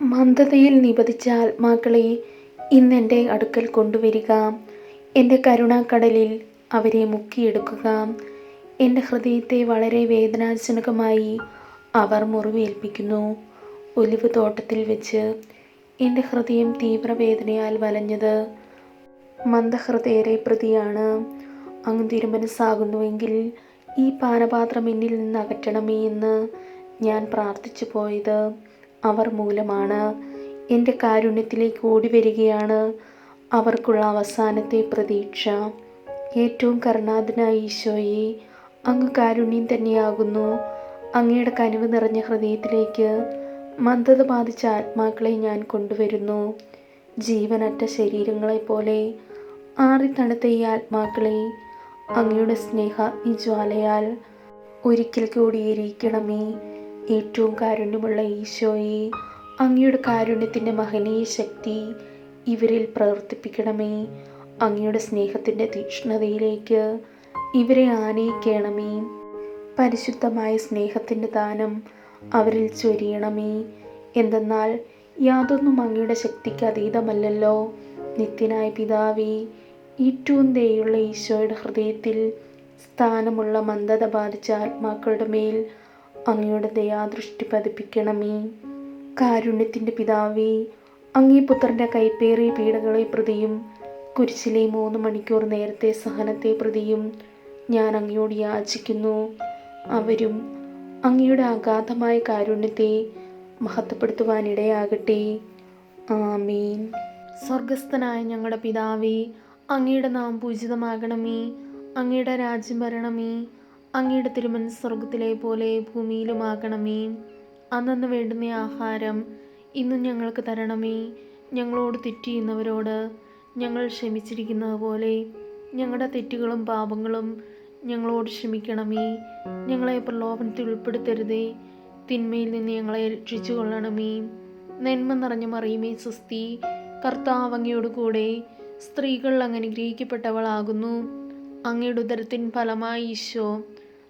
മന്ദതയിൽ നിപതിച്ച ആത്മാക്കളെ ഇന്നെന്റെ അടുക്കൽ കൊണ്ടുവരിക. എന്റെ കരുണാക്കടലിൽ അവരെ മുക്കിയെടുക്കുക. എന്റെ ഹൃദയത്തെ വളരെ വേദനാജനകമായി അവർ മുറിവേൽപ്പിക്കുന്നു. ഒലിവ് തോട്ടത്തിൽ വെച്ച് എന്റെ ഹൃദയം തീവ്രവേദനയാൽ വലഞ്ഞത് മന്ദഹൃദയരെ പ്രതിയാണ്. അങ്ങ് തിരുമനസ്സാകുന്നുവെങ്കിൽ ഈ പാനപാത്രം എന്നിൽ നിന്ന് അകറ്റണമേ എന്ന് ഞാൻ പ്രാർത്ഥിച്ചു പോയത് അവർ മൂലമാണ്. എന്റെ കാരുണ്യത്തിലേക്ക് ഓടി വരികയാണ് അവർക്കുള്ള അവസാനത്തെ പ്രതീക്ഷ. ഏറ്റവും കരുണാതനായ ഈശോയെ അങ്ങ് കാരുണ്യം തന്നെയാകുന്നു. അങ്ങയുടെ കനിവ് നിറഞ്ഞ ഹൃദയത്തിലേക്ക് മന്ദത ബാധിച്ച ആത്മാക്കളെ ഞാൻ കൊണ്ടുവരുന്നു. ജീവനറ്റ ശരീരങ്ങളെപ്പോലെ ആറിത്തണുത്ത ഈ ആത്മാക്കളെ അങ്ങയുടെ സ്നേഹ ഈ ജ്വാലയാൽ ഒരിക്കൽ കൂടി ഏറ്റവും കാരുണ്യമുള്ള ഈശോയെ അങ്ങയുടെ കാരുണ്യത്തിന്റെ മഹനീയ ശക്തി ഇവരിൽ പ്രവർത്തിപ്പിക്കണമേ. അങ്ങയുടെ സ്നേഹത്തിന്റെ തീക്ഷ്ണതയിലേക്ക് ഇവരെ ആനയിക്കണമേ. പരിശുദ്ധമായ സ്നേഹത്തിന്റെ ദാനം അവരിൽ ചൊരിയണമേ. എന്തെന്നാൽ യാതൊന്നും അങ്ങയുടെ ശക്തിക്ക് അതീതമല്ലല്ലോ. നിത്യനായ പിതാവേ ഏറ്റവും ദയുള്ള ഈശോയുടെ ഹൃദയത്തിൽ സ്ഥാനമുള്ള മന്ദത ബാധിച്ച ആത്മാക്കളുടെ മേൽ അങ്ങയുടെ ദയാദൃഷ്ടി പതിപ്പിക്കണമേ. കാരുണ്യത്തിന്റെ പിതാവേ അങ്ങേ പുത്രന്റെ കൈപ്പേറിയ പീഡകളെ പ്രതിയും കുരിശിലെ മൂന്ന് മണിക്കൂർ നേരത്തെ സഹനത്തെ പ്രതിയും ഞാൻ അങ്ങയോട് യാചിക്കുന്നു. അവരും അങ്ങയുടെ അഗാധമായ കാരുണ്യത്തെ മഹത്വപ്പെടുത്തുവാനിടയാകട്ടെ. ആമീൻ. സ്വർഗസ്ഥനായ ഞങ്ങളുടെ പിതാവേ അങ്ങയുടെ നാം പൂജിതമാകണമേ അങ്ങയുടെ രാജ്യം വരണമേ അങ്ങയുടെ തിരുമൻ സ്വർഗത്തിലെ പോലെ ഭൂമിയിലുമാകണമേ. അന്നു വേണ്ടുന്ന ആഹാരം ഇന്നും ഞങ്ങൾക്ക് തരണമേ. ഞങ്ങളോട് തെറ്റിയുന്നവരോട് ഞങ്ങൾ ക്ഷമിച്ചിരിക്കുന്നത് പോലെ ഞങ്ങളുടെ തെറ്റുകളും പാപങ്ങളും ഞങ്ങളോട് ക്ഷമിക്കണമേ. ഞങ്ങളെ പ്രലോഭനത്തിൽ ഉൾപ്പെടുത്തരുതേ. തിന്മയിൽ നിന്ന് ഞങ്ങളെ രക്ഷിച്ചു കൊള്ളണമേ. നന്മ നിറഞ്ഞ മറിയുമേ സുസ്തി കർത്താവങ്ങയോട് കൂടെ സ്ത്രീകൾ അങ്ങ് അനുഗ്രഹിക്കപ്പെട്ടവളാകുന്നു. അങ്ങയുടെ ഉദരത്തിൻ ഫലമായി ഈശോ